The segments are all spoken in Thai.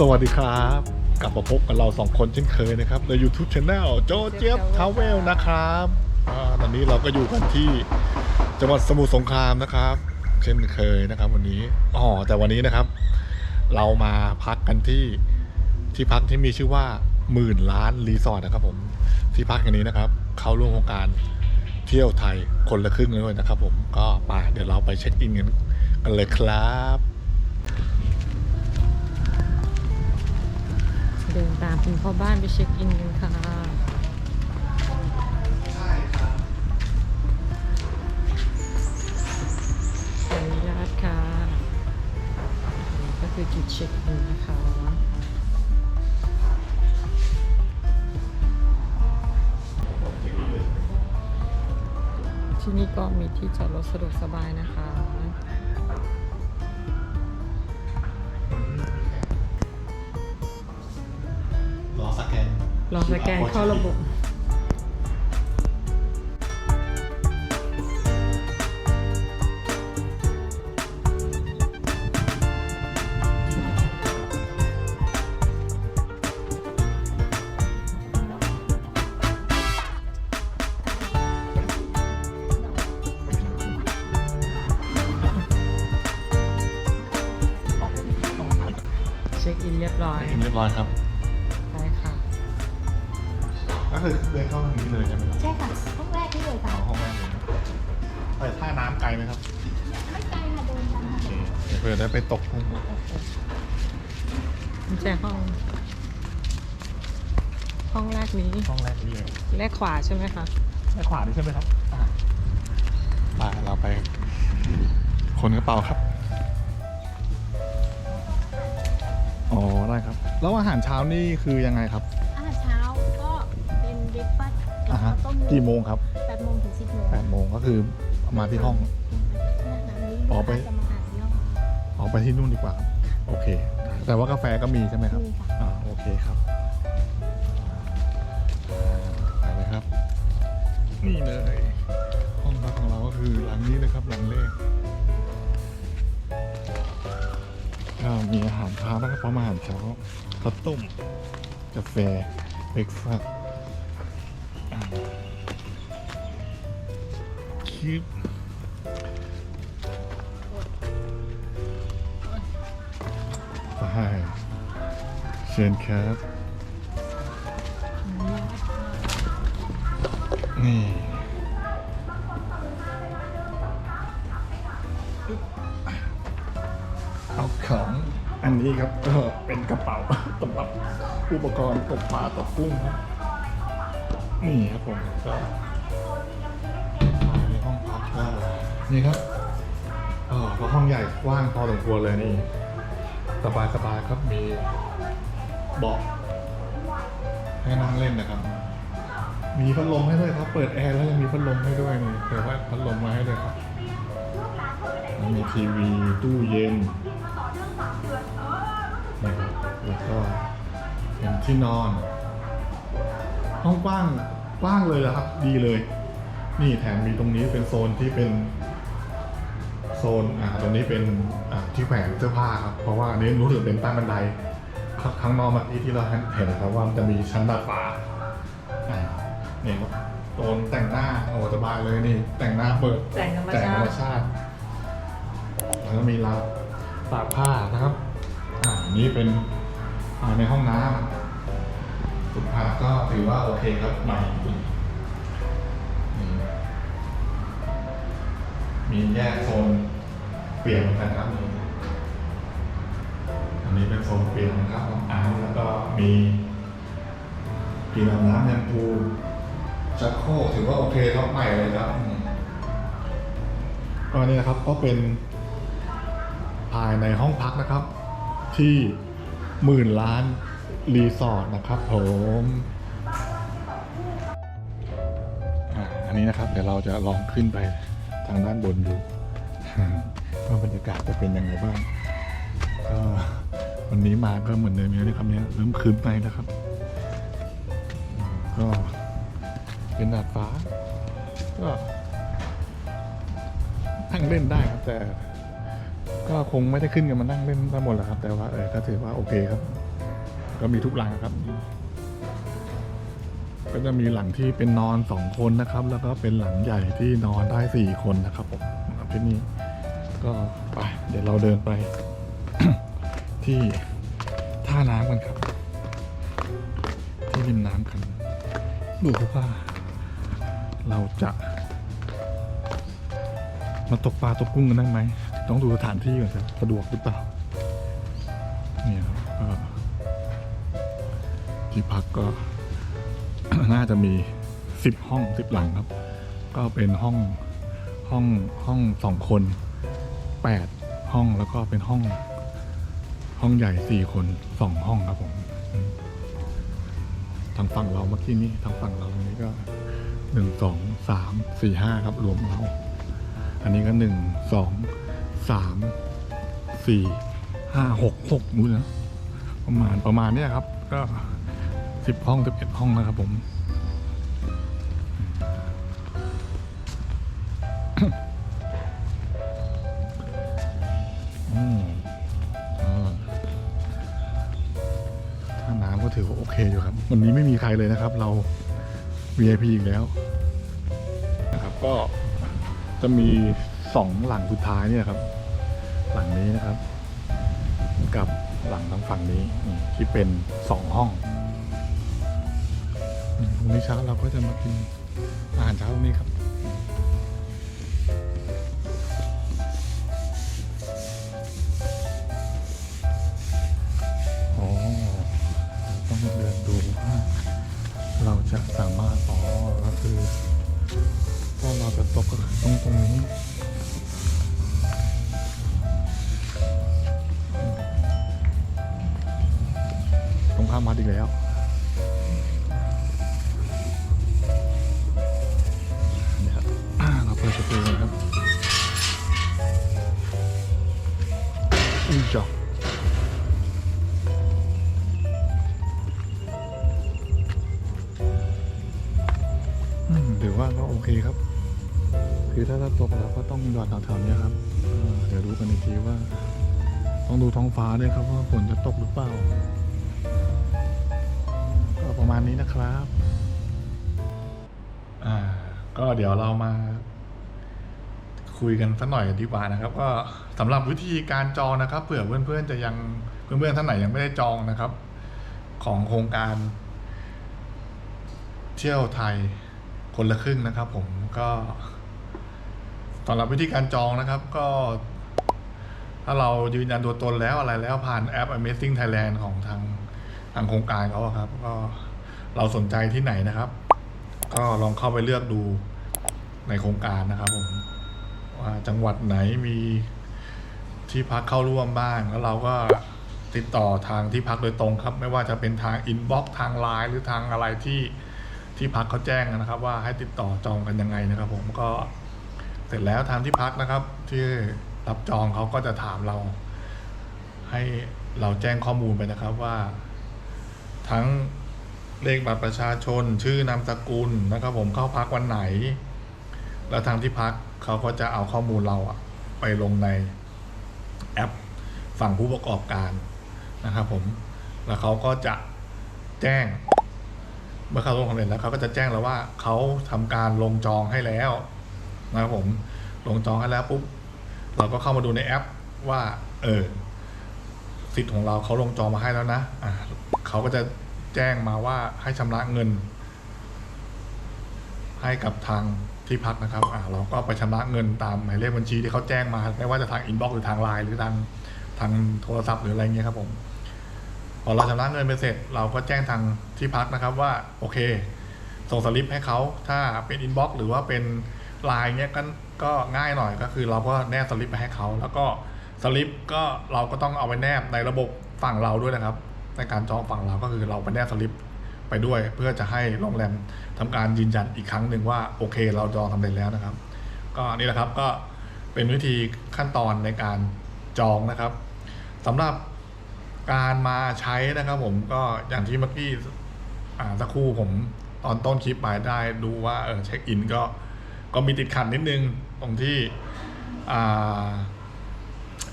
สวัสดีครับ กลับมาพบกับเราสองคนเช่นเคยนะครับ ใน YouTube Channel โจเจี๊ยบทาวเวลนะครับอ่าตอนนี้เราก็อยู่กันที่จังหวัดสมุทรสงครามนะครับ เช่นเคยนะครับ วันนี้อ๋อแต่วันนี้นะครับ เรามาพักกันที่ที่พักที่มีชื่อว่าหมื่นล้านรีสอร์ทนะครับผมที่พักแห่งนี้นะครับ เข้าร่วมโครงการเที่ยวไทยคนละครึ่งด้วยนะครับ ผมก็ไปเดี๋ยวเราไปเช็คอินกันกันเลยครับ เดินตามคุณพ่อบ้านไปเช็คอินกันค่ะขออนุญาตค่ะนี่ก็คือจุดเช็คอินนะคะที่นี่ก็มีที่จอดรถสะดวกสบายนะคะ สแกนเข้าระบบเช็คอินเรียบร้อย เรียบร้อยครับ ก็คือเดินเข้าทางนี้เลยใช่ไหมครับใช่ค่ะห้องแรกที่เลยค่ะเอาห้องแรกเลยนะไปท่าน้ำไกลไหมครับไม่ไกลค่ะเดินตามโอเคเดี๋ยวเพื่อได้ไปตกกุ้งไม่ใช่ห้อง ห้องแรกนี้ห้องแรกนี่เลยแรกขวาใช่ไหมคะด้านขวานี่ใช่ไหมครับอ่าไปเราไป คนกระเป๋าครับ อ๋อได้ครับ แล้วอาหารเช้านี่คือยังไงครับ อ่าฮะข้าวต้มกี่โมงครับแปดโมงถึงสิบโมงแปดโมงก็คือมาที่ห้องนะคะนี้อ๋อไป จะมาหาที่ห้องออกไปที่นู่นดีกว่าครับโอเค แต่ว่ากาแฟก็มีใช่ไหมครับมีค่ะ อ่าโอเคครับอ่าไปเลยครับ นี่เลย ห้องพักของเราก็คือหลังนี้เลยครับหลังเลขก็มีอาหารเช้านะครับพร้อมอาหารเช้าข้าวต้มกาแฟเบรกฟาสต์ คิปไปเชิญครับ นี่เอาของอันนี้ครับก็เป็นกระเป๋าสำหรับอุปกรณ์ตกปลาตกกุ้งครับนี่ครับผมก็ นี่ครับเออก็ห้องใหญ่กว้างพอสมควรเลยนี่ สบายสบายครับมีเบาะให้นั่งเล่นนะครับ มีพัดลมให้ด้วยครับ เปิดแอร์แล้วยังมีพัดลมให้ด้วยนี่เปิดว่าพัดลมมาให้ด้วยครับแล้วมีทีวีตู้เย็นนี่ครับแล้วก็เป็นที่นอน ห้องกว้างกว้างเลยนะครับ ดีเลย นี่แถมมีตรงนี้เป็นโซนที่เป็น ซนอ่าตรงนี้เป็นอ่าที่แขวนเสื้อผ้าครับเพราะว่าอันนี้รู้สึกเป็นใต้บันไดข้างข้างนอกเมื่อกี้ที่เราเห็นนะครับว่ามันจะมีชั้นดาดฟ้าอ่านี่ครับโซนแต่งหน้าโอ้สบายเลยนี่ แต่งหน้าเปิดแต่งธรรมแต่งชาธรรมติชาติแล้วก็มีราวตากผ้านะครับ อ่านี่เป็นอ่าในห้องน้ำสุภาพก็ถือว่าโอเคครับใหม่นี่มีแยกโซน เปลี่ยนเหมือนกันครับนี่อันนี้เป็นโซนเปลี่ยนนะครับห้องน้ำแล้วก็มีกินอาน้ำแชมพูชักโครกถือว่าโอเคครับใหม่เลยครับอืมก็นี่นะครับก็เป็นภายในห้องพักนะครับ ที่หมื่นล้านรีสอร์ทนะครับผมอ่าอันนี้นะครับเดี๋ยวเราจะลองขึ้นไปทางด้านบนดูาบรรยากาศจะเป็นยังไงบ้างก็วันนี้มาก็เหมือนเดิมเลยนะครับเนี้ยเริ่มคืนไปนะครับ ก็เป็นดาดฟ้า ก็นั่งเล่นได้ครับแต่ ก็คงไม่ได้ขึ้นกันมานั่งเล่นทั้งหมดแหละครับ แต่ว่าเออก็ถือว่าโอเคครับ ก็มีทุกหลังครับก็จะมีหลังที่เป็นนอนสองคนนะครับ แล้วก็เป็นหลังใหญ่ที่นอนได้สี่คนนะครับผมสำหรับที่นี่ ก็ไปเดี๋ยวเราเดินไป ที่ท่าน้ำกันครับ ที่ริมน้ำกันดูว่า เราจะ มาตกปลาตกกุ้งกันได้ไหมต้องดูสถานที่ก่อนครับสะดวกหรือเปล่าเนี่ยครับที่พักก็น่าจะมีสิบห้องสิบหลังครับ ก็เป็นห้องห้องห้องสองคน แปดห้องแล้วก็เป็นห้อง ห้องใหญ่สี่คนสองห้องครับผม ทางฝั่งเราเมื่อกี้นี้ทางฝั่งเราตรงนี้ก็หนึ่งสองสามสี่ห้าครับรวมเรา อันนี้ก็หนึ่งสองสามสี่ห้าหกหกนู้นนะประมาณประมาณเนี้ยครับ ก็สิบห้องสิบเอ็ดห้องนะครับผม ถ้าน้ำก็ถือว่าโอเคอยู่ครับ วันนี้ไม่มีใครเลยนะครับ เรา VIP อีกแล้วนะครับ ก็จะมีสองหลังสุดท้ายเนี่ยครับ หลังนี้นะครับ กับหลังทางฝั่งนี้นี่ที่เป็นสองห้องพรุ่งนี้เช้าเราก็จะมากินอาหารเช้าตรงนี้ครับ ว่าเราจะสามารถอ๋อก็คือถ้าเราจะตกก็คือตรงตรงนี้มตรงข้ามมาอีกแล้วเนี่ยครับเราเปิดประตูเลยครับอุ้ยจอก ถือว่าก็โอเคครับ คือถ้าถ้าตกเราก็ต้องหยอดแถวๆนี้ครับเดี๋ยวดูกันอีกทีว่า ต้องดูท้องฟ้าด้วยครับว่าฝนจะตกหรือเปล่า ก็ประมาณนี้นะครับอ่าก็เดี๋ยวเรามาคุยกันสักหน่อยดีกว่านะครับ ก็สำหรับวิธีการจองนะครับเผื่อเพื่อนๆจะยังเพื่อนๆท่านไหนยังไม่ได้จองนะครับ ของโครงการ เที่ยวไทย คนละครึ่งนะครับ ผมก็สำหรับวิธีการจองนะครับ ก็ ถ้าเรายืนยันตัวตนแล้วอะไรแล้วผ่านแอป Amazing Thailand ของทางทางโครงการเขาครับ ก็เราสนใจที่ไหนนะครับ ก็ลองเข้าไปเลือกดูในโครงการนะครับ ผมว่าจังหวัดไหนมีที่พักเข้าร่วมบ้าง แล้วเราก็ติดต่อทางที่พักโดยตรงครับ ไม่ว่าจะเป็นทางอินบ็อกทางไลน์หรือทางอะไรที่ ที่พักเขาแจ้งนะครับ ว่าให้ติดต่อจองกันยังไงนะครับ ผมก็เสร็จแล้วทางที่พักนะครับ ที่รับจองเขาก็จะถามเรา ให้เราแจ้งข้อมูลไปนะครับว่า ทั้งเลขบัตรประชาชน ชื่อนามสกุลนะครับ ผมเข้าพักวันไหน แล้วทางที่พักเขาก็จะเอาข้อมูลเราอะไปลงในแอปฝั่งผู้ประกอบการนะครับ ผมแล้วเขาก็จะแจ้ง เมื่อเขาลงคะแนนแล้วเขาก็จะแจ้งเราว่าเขาทำการลงจองให้แล้วนะครับผมลงจองให้แล้วปุ๊บเราก็เข้ามาดูในแอปว่า เออสิทธิ์ของเราเขาลงจองมาให้แล้วนะอ่าเขาก็จะแจ้งมาว่าให้ชำระเงิน ให้กับทางที่พักนะครับ อ่า เราก็ไปชำระเงินตามหมายเลขบัญชีที่เขาแจ้งมา ไม่ว่าจะทางอินบ็อกซ์หรือทางไลน์หรือทางทางโทรศัพท์หรืออะไรเงี้ยครับผม พอเราชำระเงินไปเสร็จ เราก็แจ้งทาง ที่พักนะครับว่าโอเค ส่งสลิปให้เขาถ้าเป็นอินบ็อกซ์หรือว่าเป็นไลน์เนี้ยก็ก็ง่ายหน่อยก็คือเราก็แนบสลิปไปให้เขาแล้วก็สลิปก็เราก็ต้องเอาไปแนบในระบบฝั่งเราด้วยนะครับ ในการจองฝั่งเราก็คือเราไปแนบสลิปไปด้วย เพื่อจะให้โรงแรมทำการยืนยันอีกครั้งหนึ่งว่าโอเค เราจองสำเร็จแล้วนะครับ ก็นี่แหละครับก็เป็นวิธีขั้นตอนในการจองนะครับสำหรับการมาใช้นะครับผมก็อย่างที่เมื่อกี้ อ่าสักครู่ผมตอนต้นคลิปไปได้ดูว่าเออเช็คอินก็ก็มีติดขัดนิดนึงตรงที่อ่า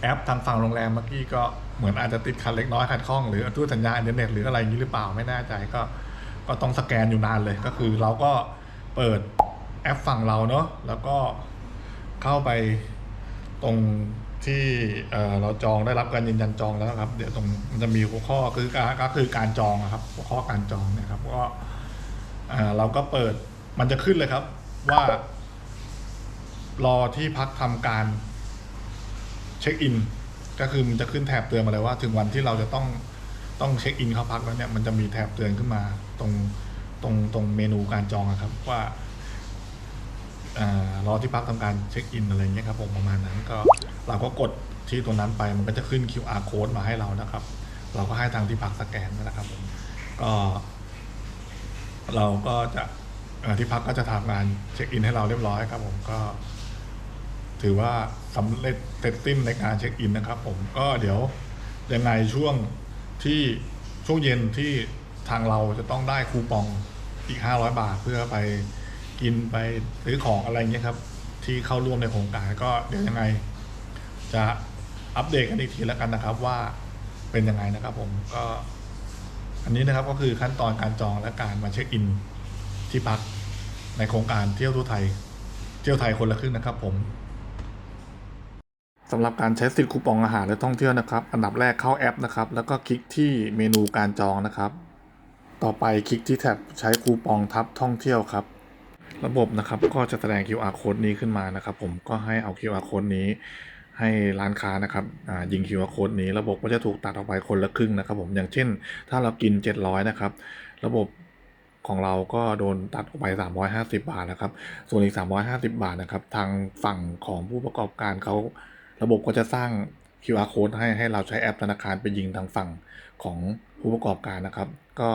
แอปทางฝั่งโรงแรมเมื่อกี้ก็เหมือนอาจจะติดขัดเล็กน้อยขัดข้องหรือตู้สัญญาณอินเทอร์เน็ตหรืออะไรอย่างนี้หรือเปล่าไม่แน่ใจก็ก็ต้องสแกนอยู่นานเลยก็คือเราก็เปิดแอปฝั่งเราเนาะแล้วก็เข้าไปตรง ที่เราจองได้รับการยืนยันจองแล้วครับ เดี๋ยวตรงมันจะมีหัวข้อคือก็คือการจองครับหัวข้อการจองเนะครับก็เราก็เปิดมันจะขึ้นเลยครับ ว่ารอที่พักทำการเช็คอิน ก็คือมันจะขึ้นแถบเตือนมาเลยว่า ถึงวันที่เราจะต้องต้องเช็คอินเข้าพักแล้วเนี่ยมันจะมีแถบเตือนขึ้นมาตรงตรงตรงเมนูการจองครับ ว่ารอที่พักทำการเช็คอินอะไรเงี้ยครับผมประมาณนั้นก็ เราก็กดที่ตรงนั้นไปมันก็จะขึ้น QR code มาให้เรานะครับ เราก็ให้ทางที่พักสแกนนะครับผมก็ เราก็จะที่พักก็จะทำงานเช็คอินให้เราเรียบร้อยครับผมก็ ถือว่าสำเร็จเสร็จสิ้นในการเช็คอินนะครับ ผมก็เดี๋ยวยังไงช่วงที่ช่วงเย็นที่ทางเราจะต้องได้คูปองอีก 500 บาทเพื่อไปกินไปซื้อของอะไรเงี้ยครับ ที่เข้าร่วมในโครงการก็เดี๋ยวยังไง จะอัปเดตกันอีกทีแล้วกันนะครับว่าเป็นยังไงนะครับ ผมก็ อันนี้นะครับก็คือขั้นตอนการจองและการมาเช็คอินที่พักในโครงการเที่ยวทั่วไทย เที่ยวไทยคนละครึ่งนะครับ ผมสำหรับการใช้สิทธิ์คูปองอาหารและท่องเที่ยวนะครับ อันดับแรกเข้าแอปนะครับ แล้วก็คลิกที่เมนูการจองนะครับ ต่อไปคลิกที่แท็บใช้คูปองทับท่องเที่ยวครับ ระบบนะครับก็จะแสดง QR code นี้ขึ้นมานะครับ ผมก็ให้เอา QR code นี้ ให้ร้านค้านะครับอ่ายิง QR code นี้ระบบก็จะถูกตัดออกไปคนละครึ่งนะครับผมอย่างเช่น ถ้าเรากิน 700 นะครับ ระบบของเราก็โดนตัดออกไป 350 บาทนะครับ ส่วนอีก 350 บาทนะครับ ทางฝั่งของผู้ประกอบการเขาระบบก็จะสร้าง QR code ให้ให้เราใช้แอปธนาคารไปยิงทางฝั่งของผู้ประกอบการนะครับ ก็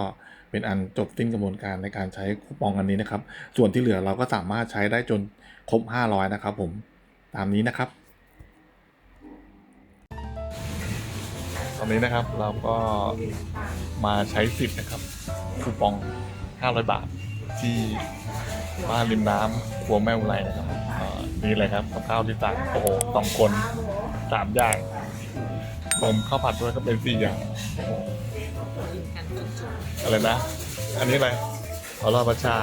เป็นอันจบสิ้นกระบวนการในการใช้คูปองอันนี้นะครับ ส่วนที่เหลือเราก็สามารถใช้ได้จนครบ 500 นะครับผมตามนี้นะครับ ตอนนี้นะครับเราก็มาใช้สิทธิ์นะครับคูปอง 500 บาท ที่บ้านริมน้ำครัวแม่อุไรนะครับอ่อนี่เลยครับกับข้าวที่สั่งโอ้โหสองคนสามอย่างรวมข้าวผัดด้วยก็เป็นสี่อย่างโอ้โหอะไรนะ อันนี้อะไรขอรอประชา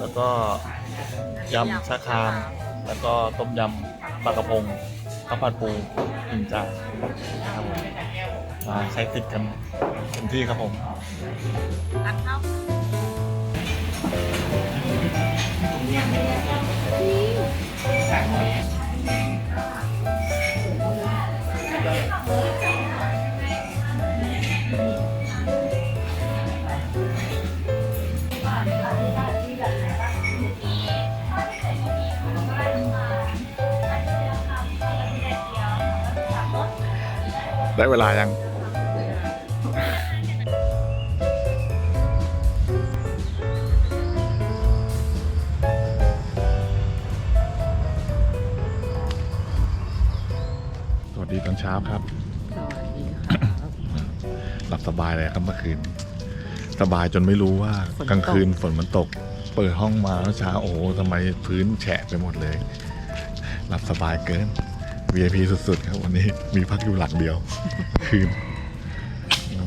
แล้วก็ยำชาคาม แล้วก็ต้มยำปลากระพง ข้าวผัดปูหนึ่งจานนะครับผมมาใช้ติดกันเต็มที่ครับผมตักเข้า ได้เวลายัง สวัสดีตอนเช้าครับ สวัสดีครับหลับสบายเลยครับเมื่อคืน สบายจนไม่รู้ว่าฝนตก กลางคืนฝนมันตก เปิดห้องมาเมื่อเช้าโอ้โหทำไมพื้นแฉะไปหมดเลย หลับสบายเกิน VIP สุดๆ ครับวันนี้มีพักอยู่หลังเดียว คืน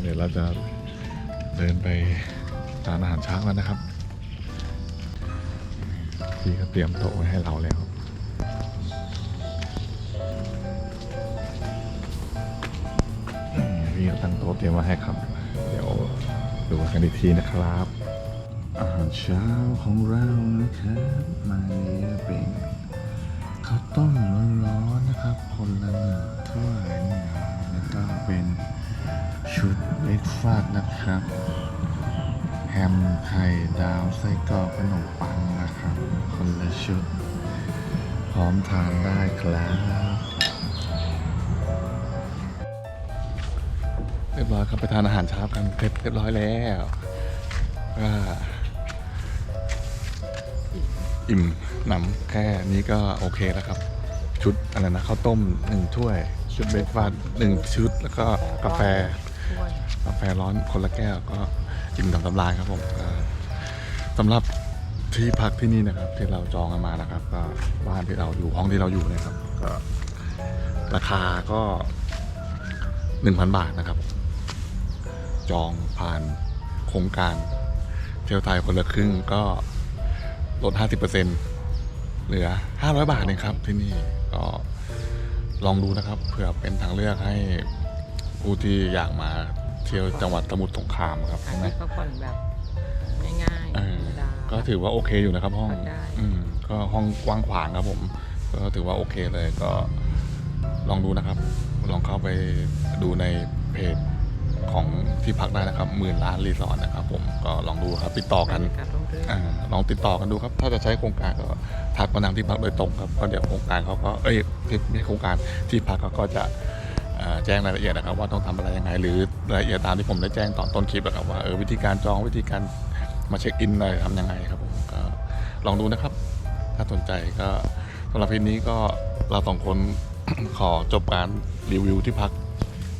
เดี๋ยวเราจะเดินไปทานอาหารเช้ากันนะครับพี่ก็เตรียมโต๊ะไว้ให้เราแล้วพี่ก็ตั้งโต๊ะเตรียมไว้ให้ครับ เดี๋ยวดูกันอีกทีนะครับ อาหารเช้าของเรานะครับ มาเนี้ยเป็น ข้าวต้มร้อนๆนะครับ คนละหนึ่งถ้วยเนี่ยแล้วก็เป็นชุดเล็กฟาดนะครับ แฮมไข่ดาวไส้กรอกขนมปังนะครับ คนละชุด พร้อมทานได้ครับเรียบร้อยครับไปทานอาหารเช้ากันเสร็จเรียบร้อยแล้วก็อิ่ม หนำแค่นี้ก็โอเคแล้วครับ ชุดอะไรนะข้าวต้มหนึ่งถ้วย ชุดเบรกฟาสต์หนึ่งชุดแล้วก็กาแฟ กาแฟร้อนคนละแก้วก็อิ่มกับตำลายครับผมสำหรับที่พักที่นี่นะครับ ที่เราจองกันมานะครับก็บ้านที่เราอยู่ห้องที่เราอยู่นะครับก็ราคาก็1,000บาทนะครับ จองผ่านโครงการเที่ยวไทยคนละครึ่งก็ลด 50%เหลือ 500 บาทเองครับที่นี่ก็ลองดูนะครับเผื่อเป็นทางเลือกให้ผู้ที่อยากมาเที่ยวจังหวัดสมุทรสงครามครับอันใช่ไหมนี้พักผ่อนแบบง่ายเอๆธรอรมดาก็ถือว่าโอเคอยู่นะครับ ห้องพักได้อืมก็ห้องกว้างขวางครับผม ก็ถือว่าโอเคเลยก็ลองดูนะครับ ลองเข้าไปดูในเพจของที่พักได้นะครับหมื่นล้านรีสอร์ทนะครับ ผมก็ลองดูครับติดต่อกันบรรยากาศร่มรื่นอาลองติดต่อกันดูครับ ถ้าจะใช้โครงการก็ ทักมาทางที่พักโดยตรงครับก็เดี๋ยวโครงการเขาก็เอ้ยไม่โครงการที่พักเขาก็จะแจ้งรายละเอียดนะครับว่าต้องทำอะไรยังไง หรือรายละเอียดตามที่ผมได้แจ้งตอนต้นคลิปนะครับว่าเออวิธีการจองวิธีการมาเช็คอินอะไรทำยังไงครับผมก็ลองดูนะครับ ถ้าสนใจก็สำหรับพีนี้ก็เราสองคนขอจบการรีวิวที่พัก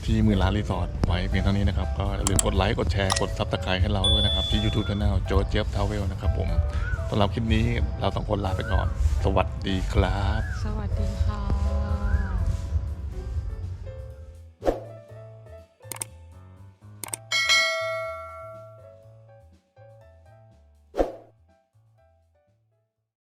ที่มื่นล้านรีสอร์ทไว้เพียงเท่านี้นะครับ ก็อย่าลืมกดไลค์ กดแชร์ กดซับสไครต์ให้เราด้วยนะครับ ที่ YouTube Channel โจเจฟทาวเวลนะครับผม สำหรับคลิปนี้เราสองคนลาไปก่อน สวัสดีครับ สวัสดีค่ะ